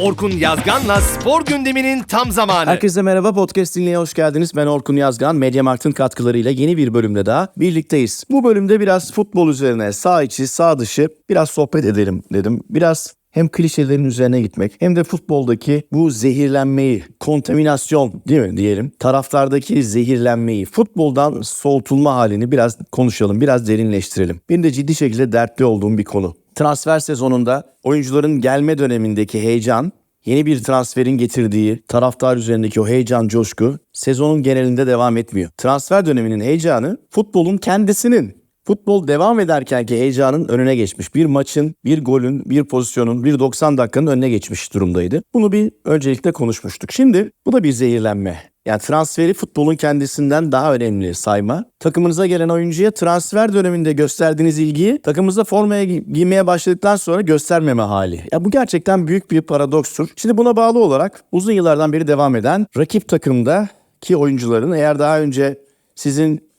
Orkun Yazgan'la spor gündeminin tam zamanı. Herkese merhaba podcast dinleye hoş geldiniz. Ben Orkun Yazgan. Mediamarkt'ın katkılarıyla yeni bir bölümde daha birlikteyiz. Bu bölümde biraz futbol üzerine sağ içi sağ dışı biraz sohbet edelim dedim. Biraz hem klişelerin üzerine gitmek hem de futboldaki bu zehirlenmeyi, kontaminasyon değil mi diyelim. Taraftardaki zehirlenmeyi, futboldan soğutulma halini biraz konuşalım, biraz derinleştirelim. Benim de ciddi şekilde dertli olduğum bir konu. Transfer sezonunda oyuncuların gelme dönemindeki heyecan Yeni bir transferin getirdiği taraftar üzerindeki o heyecan, coşku sezonun genelinde devam etmiyor. Transfer döneminin heyecanı futbolun kendisinin Futbol devam ederkenki heyecanın önüne geçmiş. Bir maçın, bir golün, bir pozisyonun, bir 90 dakikanın önüne geçmiş durumdaydı. Bunu bir öncelikle konuşmuştuk. Şimdi bu da bir zehirlenme. Yani transferi futbolun kendisinden daha önemli sayma. Takımınıza gelen oyuncuya transfer döneminde gösterdiğiniz ilgiyi takımınıza formaya gi- giymeye başladıktan sonra göstermeme hali. Ya bu gerçekten büyük bir paradokstur. Şimdi buna bağlı olarak uzun yıllardan beri devam eden rakip takımda ki oyuncuların eğer daha önce sizin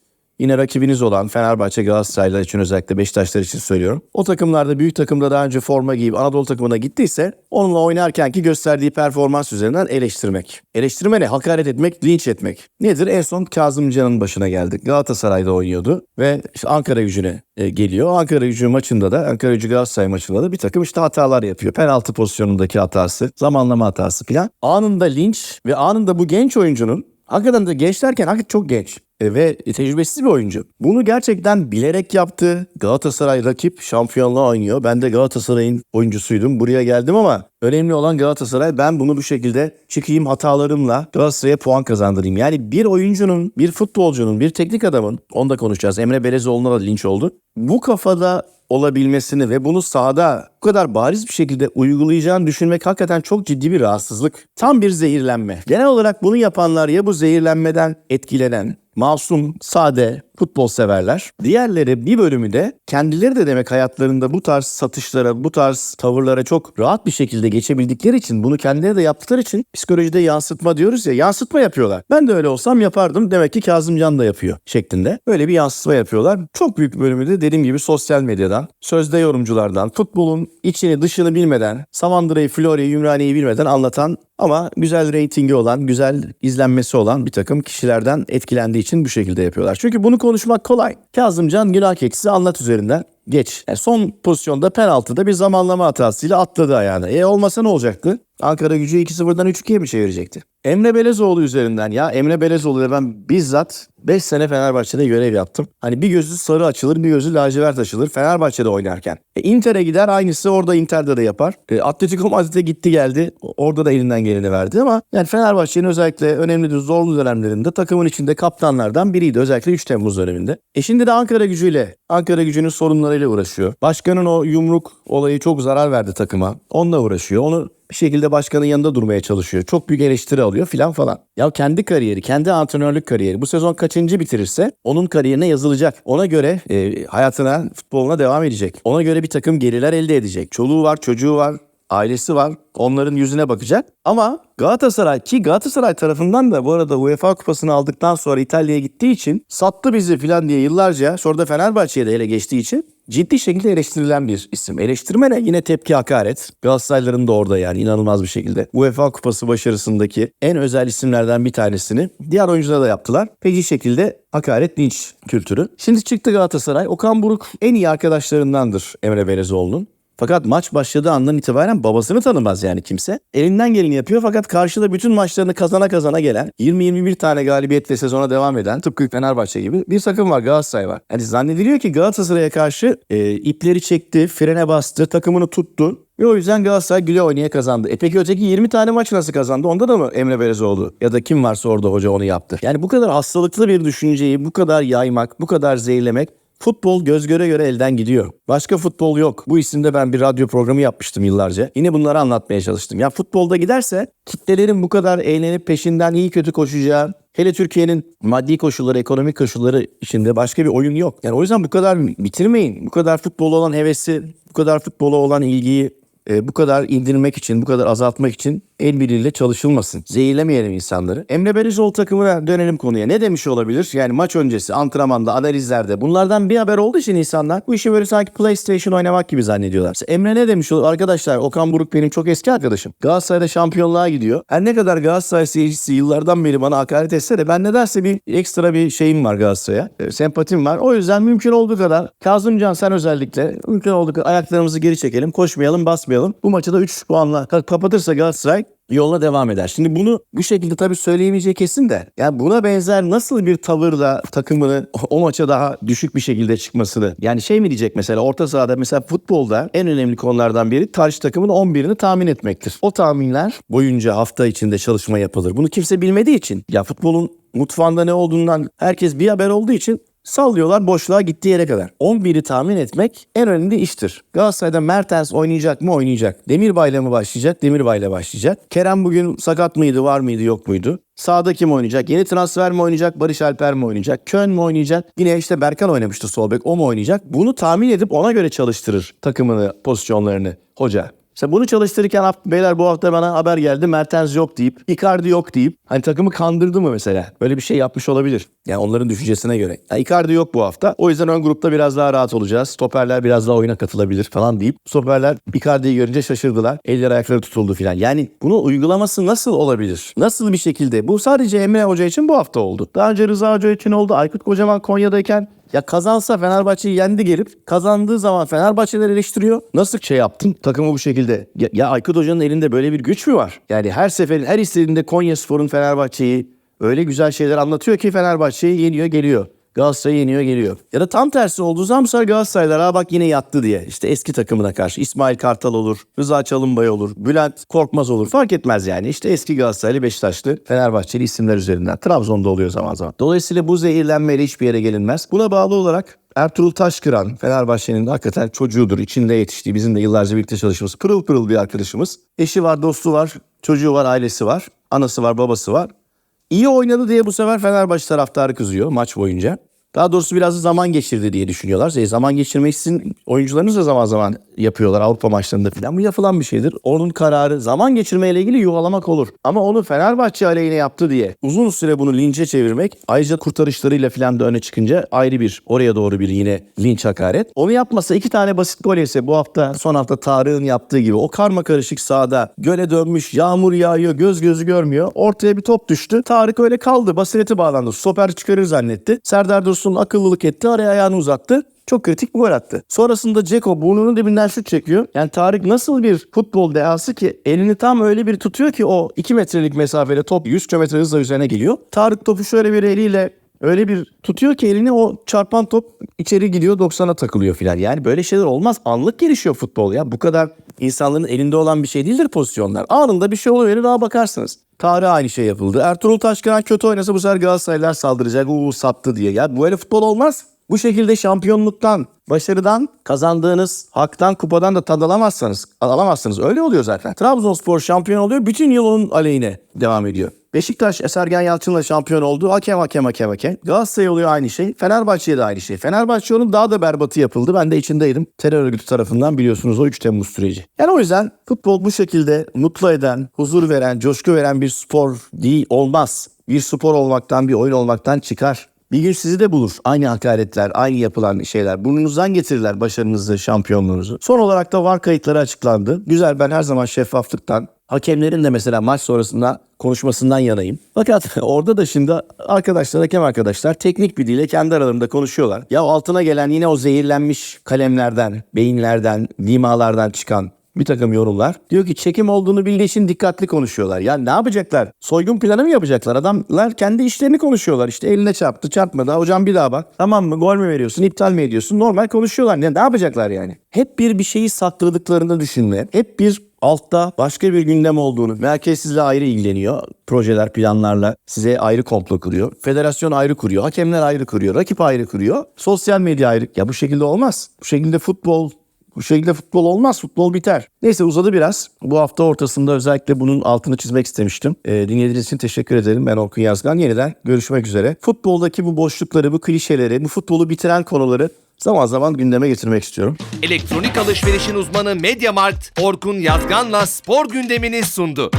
Yine rakibiniz olan Fenerbahçe, Galatasaraylar için özellikle Beşiktaşlar için söylüyorum. O takımlarda büyük takımda daha önce forma giyip Anadolu takımına gittiyse onunla oynarkenki gösterdiği performans üzerinden eleştirmek. Eleştirme ne? Hakaret etmek, linç etmek. Nedir? En son Kazımcan'ın başına geldik. Galatasaray'da oynuyordu ve işte Ankara gücüne e, geliyor. Ankara gücü maçında da Ankara gücü Galatasaray maçında da bir takım işte hatalar yapıyor. Penaltı pozisyonundaki hatası, zamanlama hatası falan. Anında linç ve anında bu genç oyuncunun Hakikaten de genç hakikaten çok genç ve tecrübesiz bir oyuncu. Bunu gerçekten bilerek yaptı. Galatasaray rakip şampiyonluğa oynuyor. Ben de Galatasaray'ın oyuncusuydum. Buraya geldim ama önemli olan Galatasaray. Ben bunu bu şekilde çıkayım hatalarımla Galatasaray'a puan kazandırayım. Yani bir oyuncunun, bir futbolcunun, bir teknik adamın, onu da konuşacağız. Emre Belezoğlu'na da linç oldu. Bu kafada olabilmesini ve bunu sahada bu kadar bariz bir şekilde uygulayacağını düşünmek hakikaten çok ciddi bir rahatsızlık. Tam bir zehirlenme. Genel olarak bunu yapanlar ya bu zehirlenmeden etkilenen, masum, sade futbol severler. Diğerleri bir bölümü de kendileri de demek hayatlarında bu tarz satışlara, bu tarz tavırlara çok rahat bir şekilde geçebildikleri için, bunu kendileri de yaptıkları için psikolojide yansıtma diyoruz ya, yansıtma yapıyorlar. Ben de öyle olsam yapardım. Demek ki Kazımcan da yapıyor şeklinde. Böyle bir yansıtma yapıyorlar. Çok büyük bir bölümü de dediğim gibi sosyal medyadan, sözde yorumculardan, futbolun içini dışını bilmeden, Samandıra'yı, Florya'yı, Ümraniye'yi bilmeden anlatan ama güzel reytingi olan, güzel izlenmesi olan bir takım kişilerden etkilendiği için bu şekilde yapıyorlar. Çünkü bunu konuşmak kolay. Kazımcan günah keçisi anlat üzerinden geç. Yani son pozisyonda penaltıda bir zamanlama hatasıyla atladı ayağını. E olmasa ne olacaktı? Ankara gücü 2-0'dan 3-2'ye mi çevirecekti? Emre Belezoğlu üzerinden ya Emre Belezoğlu ile ben bizzat 5 sene Fenerbahçe'de görev yaptım. Hani bir gözü sarı açılır bir gözü lacivert açılır Fenerbahçe'de oynarken. E, Inter'e gider aynısı orada Inter'de de yapar. E, Atletico Madrid'e gitti geldi orada da elinden geleni verdi ama yani Fenerbahçe'nin özellikle önemli zorlu dönemlerinde takımın içinde kaptanlardan biriydi. Özellikle 3 Temmuz döneminde. E şimdi de Ankara gücüyle Ankara gücünün sorunlarıyla uğraşıyor. Başkanın o yumruk olayı çok zarar verdi takıma. Onunla uğraşıyor. Onu bir şekilde başkanın yanında durmaya çalışıyor. Çok büyük eleştiri alıyor filan falan. Ya kendi kariyeri, kendi antrenörlük kariyeri bu sezon kaçıncı bitirirse onun kariyerine yazılacak. Ona göre e, hayatına, futboluna devam edecek. Ona göre bir takım geriler elde edecek. Çoluğu var, çocuğu var, ailesi var. Onların yüzüne bakacak. Ama Galatasaray ki Galatasaray tarafından da bu arada UEFA kupasını aldıktan sonra İtalya'ya gittiği için sattı bizi filan diye yıllarca sonra da Fenerbahçe'ye de ele geçtiği için ciddi şekilde eleştirilen bir isim. Eleştirme ne? Yine tepki hakaret. Galatasaraylıların da orada yani inanılmaz bir şekilde. UEFA kupası başarısındaki en özel isimlerden bir tanesini diğer oyunculara da yaptılar. Peki şekilde hakaret linç kültürü. Şimdi çıktı Galatasaray. Okan Buruk en iyi arkadaşlarındandır Emre Belezoğlu'nun. Fakat maç başladığı andan itibaren babasını tanımaz yani kimse. Elinden geleni yapıyor fakat karşıda bütün maçlarını kazana kazana gelen 20-21 tane galibiyetle sezona devam eden tıpkı Fenerbahçe gibi bir takım var Galatasaray var. Yani zannediliyor ki Galatasaray'a karşı e, ipleri çekti, frene bastı, takımını tuttu. Ve o yüzden Galatasaray güle oynaya kazandı. E peki öteki 20 tane maç nasıl kazandı? Onda da mı Emre Belezoğlu ya da kim varsa orada hoca onu yaptı? Yani bu kadar hastalıklı bir düşünceyi bu kadar yaymak, bu kadar zehirlemek Futbol göz göre göre elden gidiyor. Başka futbol yok. Bu isimde ben bir radyo programı yapmıştım yıllarca. Yine bunları anlatmaya çalıştım. Ya futbolda giderse kitlelerin bu kadar eğlenip peşinden iyi kötü koşacağı, hele Türkiye'nin maddi koşulları, ekonomik koşulları içinde başka bir oyun yok. Yani o yüzden bu kadar bitirmeyin. Bu kadar futbola olan hevesi, bu kadar futbola olan ilgiyi e, bu kadar indirmek için, bu kadar azaltmak için el birliğiyle çalışılmasın. Zehirlemeyelim insanları. Emre Belezoğlu takımına dönelim konuya. Ne demiş olabilir? Yani maç öncesi, antrenmanda, analizlerde bunlardan bir haber olduğu için insanlar bu işi böyle sanki PlayStation oynamak gibi zannediyorlar. Emre ne demiş olur? Arkadaşlar Okan Buruk benim çok eski arkadaşım. Galatasaray'da şampiyonluğa gidiyor. Her ne kadar Galatasaray seyircisi yıllardan beri bana hakaret etse de ben nedense bir ekstra bir şeyim var Galatasaray'a. E, sempatim var. O yüzden mümkün olduğu kadar Kazımcan sen özellikle mümkün olduğu kadar ayaklarımızı geri çekelim. Koşmayalım, basmayalım. Bu maçı da 3 puanla ka- kapatırsa Galatasaray yoluna devam eder. Şimdi bunu bu şekilde tabii söyleyemeyeceği kesin de. Yani buna benzer nasıl bir tavırla takımını o maça daha düşük bir şekilde çıkmasını. Yani şey mi diyecek mesela orta sahada mesela futbolda en önemli konulardan biri karşı takımın 11'ini tahmin etmektir. O tahminler boyunca hafta içinde çalışma yapılır. Bunu kimse bilmediği için ya futbolun mutfağında ne olduğundan herkes bir haber olduğu için Sallıyorlar boşluğa gittiği yere kadar. 11'i tahmin etmek en önemli iştir. Galatasaray'da Mertens oynayacak mı oynayacak. Demirbay'la mı başlayacak? Demirbay'la başlayacak. Kerem bugün sakat mıydı var mıydı yok muydu? Sağda kim oynayacak? Yeni transfer mi oynayacak? Barış Alper mi oynayacak? Kön mü oynayacak? Yine işte Berkan oynamıştı sol bek. O mu oynayacak? Bunu tahmin edip ona göre çalıştırır takımını, pozisyonlarını hoca. İşte bunu çalıştırırken "Haf- beyler bu hafta bana haber geldi Mertens yok deyip Icardi yok deyip hani takımı kandırdı mı mesela? Böyle bir şey yapmış olabilir. Yani onların düşüncesine göre. Ya Icardi yok bu hafta. O yüzden ön grupta biraz daha rahat olacağız. Stoperler biraz daha oyuna katılabilir falan deyip stoperler Icardi'yi görünce şaşırdılar. Eller ayakları tutuldu falan. Yani bunu uygulaması nasıl olabilir? Nasıl bir şekilde? Bu sadece Emre Hoca için bu hafta oldu. Daha önce Rıza Hoca için oldu. Aykut Kocaman Konya'dayken ya kazansa Fenerbahçe'yi yendi gelip kazandığı zaman Fenerbahçeler eleştiriyor. Nasıl şey yaptın takımı bu şekilde? Ya, ya Aykut Hoca'nın elinde böyle bir güç mü var? Yani her seferin her istediğinde Konya Spor'un Fenerbahçe'yi öyle güzel şeyler anlatıyor ki Fenerbahçe'yi yeniyor geliyor. Galatasaray'ı yeniyor geliyor. Ya da tam tersi olduğu zaman bu sefer Galatasaraylar "Aa bak yine yattı diye. İşte eski takımına karşı İsmail Kartal olur, Rıza Çalınbay olur, Bülent Korkmaz olur. Fark etmez yani. İşte eski Galatasaraylı, Beşiktaşlı, Fenerbahçeli isimler üzerinden. Trabzon'da oluyor zaman zaman. Dolayısıyla bu zehirlenmeyle hiçbir yere gelinmez. Buna bağlı olarak Ertuğrul Taşkıran, Fenerbahçe'nin hakikaten çocuğudur. içinde yetiştiği, bizim de yıllarca birlikte çalıştığımız pırıl pırıl bir arkadaşımız. Eşi var, dostu var, çocuğu var, ailesi var, anası var, babası var. İyi oynadı diye bu sefer Fenerbahçe taraftarı kızıyor maç boyunca. Daha doğrusu biraz da zaman geçirdi diye düşünüyorlar. E, zaman geçirmek sizin oyuncularınız da zaman zaman yapıyorlar Avrupa maçlarında falan. Bu yapılan bir şeydir. Onun kararı zaman geçirmeyle ilgili yuhalamak olur. Ama onu Fenerbahçe aleyhine yaptı diye uzun süre bunu linçe çevirmek ayrıca kurtarışlarıyla falan da öne çıkınca ayrı bir oraya doğru bir yine linç hakaret. Onu yapmasa iki tane basit gol yese bu hafta son hafta Tarık'ın yaptığı gibi o karma karışık sahada göle dönmüş yağmur yağıyor göz gözü görmüyor. Ortaya bir top düştü. Tarık öyle kaldı. Basireti bağlandı. Stoper çıkarır zannetti. Serdar Dursun akıllılık etti. Araya ayağını uzattı. Çok kritik bir gol attı. Sonrasında Ceko burnunun dibinden şut çekiyor. Yani Tarık nasıl bir futbol dehası ki elini tam öyle bir tutuyor ki o 2 metrelik mesafede top 100 km hızla üzerine geliyor. Tarık topu şöyle bir eliyle öyle bir tutuyor ki elini o çarpan top içeri gidiyor 90'a takılıyor filan. Yani böyle şeyler olmaz. Anlık gelişiyor futbol ya. Bu kadar insanların elinde olan bir şey değildir pozisyonlar. Anında bir şey oluverir daha bakarsınız. Tarık aynı şey yapıldı. Ertuğrul Taşkıran kötü oynasa bu sefer Galatasaraylılar saldıracak. Uuu sattı diye. Ya böyle futbol olmaz. Bu şekilde şampiyonluktan, başarıdan, kazandığınız haktan, kupadan da tad alamazsanız, alamazsınız. Öyle oluyor zaten. Trabzonspor şampiyon oluyor, bütün yıl onun aleyhine devam ediyor. Beşiktaş Esergen Yalçın'la şampiyon oldu. Hakem hakem hakem hakem. Galatasaray oluyor aynı şey. Fenerbahçe'ye de aynı şey. Fenerbahçe onun daha da berbatı yapıldı. Ben de içindeydim. Terör örgütü tarafından biliyorsunuz o 3 Temmuz süreci. Yani o yüzden futbol bu şekilde mutlu eden, huzur veren, coşku veren bir spor değil olmaz. Bir spor olmaktan, bir oyun olmaktan çıkar. Bir gün sizi de bulur. Aynı hakaretler, aynı yapılan şeyler. Burnunuzdan getirirler başarınızı, şampiyonluğunuzu. Son olarak da var kayıtları açıklandı. Güzel ben her zaman şeffaflıktan, hakemlerin de mesela maç sonrasında konuşmasından yanayım. Fakat orada da şimdi arkadaşlar, hakem arkadaşlar teknik bir dille kendi aralarında konuşuyorlar. Ya altına gelen yine o zehirlenmiş kalemlerden, beyinlerden, limalardan çıkan bir takım yorumlar. Diyor ki çekim olduğunu bildiği için dikkatli konuşuyorlar. Ya ne yapacaklar? Soygun planı mı yapacaklar? Adamlar kendi işlerini konuşuyorlar. İşte eline çarptı, çarpmadı. Hocam bir daha bak. Tamam mı? Gol mü veriyorsun? iptal mi ediyorsun? Normal konuşuyorlar. Ne, ne yapacaklar yani? Hep bir bir şeyi sakladıklarını düşünme. Hep bir altta başka bir gündem olduğunu. Merkez sizle ayrı ilgileniyor. Projeler, planlarla size ayrı komplo kuruyor. Federasyon ayrı kuruyor. Hakemler ayrı kuruyor. Rakip ayrı kuruyor. Sosyal medya ayrı. Ya bu şekilde olmaz. Bu şekilde futbol bu şekilde futbol olmaz. Futbol biter. Neyse uzadı biraz. Bu hafta ortasında özellikle bunun altını çizmek istemiştim. Ee, dinlediğiniz için teşekkür ederim. Ben Orkun Yazgan. Yeniden görüşmek üzere. Futboldaki bu boşlukları, bu klişeleri, bu futbolu bitiren konuları zaman zaman gündeme getirmek istiyorum. Elektronik alışverişin uzmanı Mediamart, Orkun Yazgan'la spor gündemini sundu.